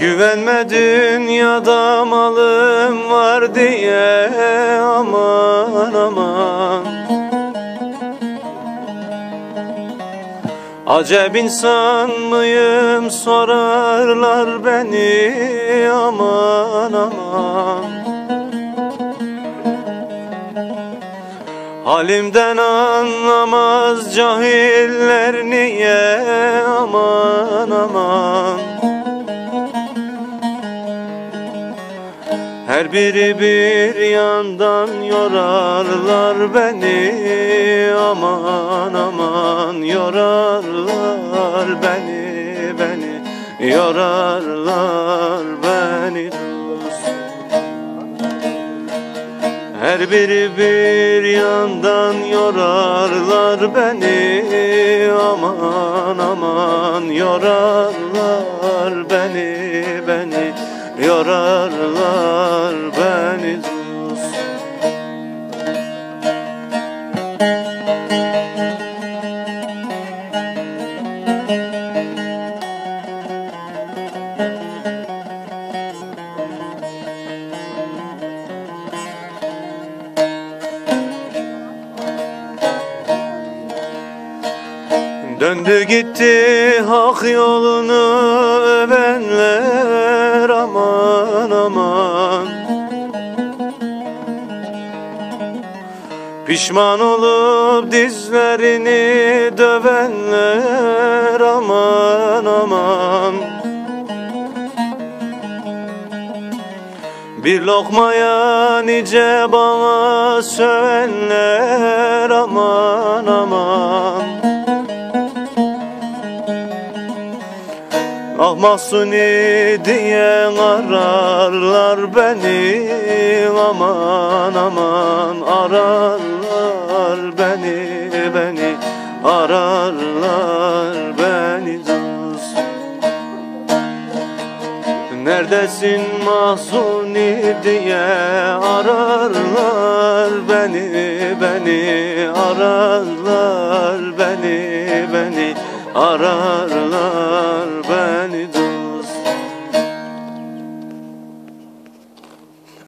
Güvenme dünyada malı Acep insan mıyım? Sorarlar beni. Aman aman. Halimden anlamaz cahiller niye? Aman aman. Her biri bir yandan yorarlar beni. Aman aman yorarlar beni beni. Yorarlar beni Her biri bir yandan yorarlar beni. Aman aman. Yorarlar beni beni. Yorarlar beni dost Döndü gitti hak yolunu övenler aman aman. Pişman olup dizlerini dövenler aman aman. Bir lokmaya nice bana sövenler aman mahsuni diye ararlar beni. Aman aman ararlar beni beni. Ararlar beni dost. Neredesin mahzuni diye ararlar beni beni. Ararlar beni beni. Ararlar